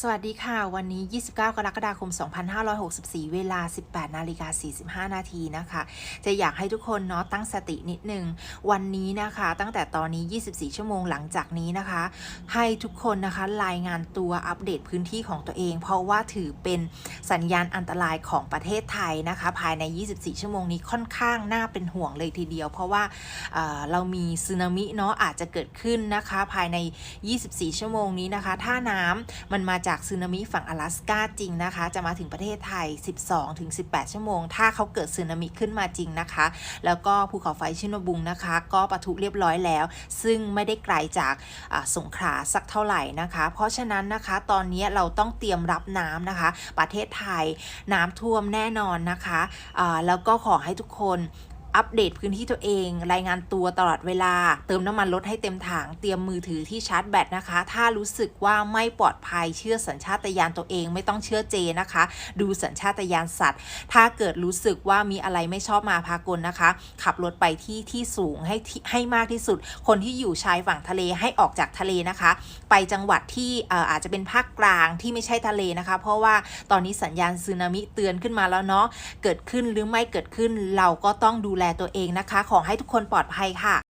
สวัสดีค่ะ วันนี้ 29 กรกฎาคม 2564 เวลา 18 นาฬิกา 45 นาทีนะคะ จะอยากให้ทุกคนเนาะตั้งสตินิดนึง วันนี้นะคะ ตั้งแต่ตอนนี้ 24 ชั่วโมงหลังจากนี้นะคะ ให้ทุกคนนะคะรายงานตัวอัปเดตพื้นที่ของตัวเอง เพราะว่าถือเป็นสัญญาณอันตรายของประเทศไทยนะคะ ภายใน 24 ชั่วโมงนี้ค่อนข้างน่าเป็นห่วงเลยทีเดียว เพราะว่าเออเรามีสึนามิเนาะอาจจะเกิดขึ้นนะคะ ภายใน 24 ชั่วโมงนี้นะคะ ถ้าน้ำมันมาจากสึนามิฝั่ง阿拉สกาจริงนะคะ จะมาถึงประเทศไทย 12-18 ชั่วโมง ถ้าเขาเกิดสึนามิขึ้นมาจริงนะคะ แล้วก็ภูเขาไฟชิโนบุงนะคะ ก็ปะทุเรียบร้อยแล้ว ซึ่งไม่ได้ไกลจากสงขลาสักเท่าไหร่นะคะ เพราะฉะนั้นนะคะตอนนี้เราต้องเตรียมรับน้ำนะคะ ประเทศไทยน้ำท่วมแน่นอนนะคะอ่าแล้วก็ขอให้ทุกคน อัปเดตพื้นที่ตัวเอง รายงานตัวตลอดเวลา เติมน้ำมันรถให้เต็มถังเตรียมมือถือที่ชาร์จแบตนะคะ ถ้ารู้สึกว่าไม่ปลอดภัยเชื่อสัญชาตญาณตัวเองไม่ต้องเชื่อเจนะคะ ดูสัญชาตญาณสัตว์ ถ้าเกิดรู้สึกว่ามีอะไรไม่ชอบมาพากลนะคะ ขับรถไปที่ที่สูงให้ให้มากที่สุด คนที่อยู่ชายฝั่งทะเลให้ออกจากทะเลนะคะ ไปจังหวัดที่อาจจะเป็นภาคกลางที่ไม่ใช่ทะเลนะคะ เพราะว่าตอนนี้สัญญาณสึนามิเตือนขึ้นมาแล้วเนาะเกิดขึ้นหรือไม่เกิดขึ้นเราก็ต้องดูแลตัวเองนะคะ ขอให้ทุกคนปลอดภัยค่ะ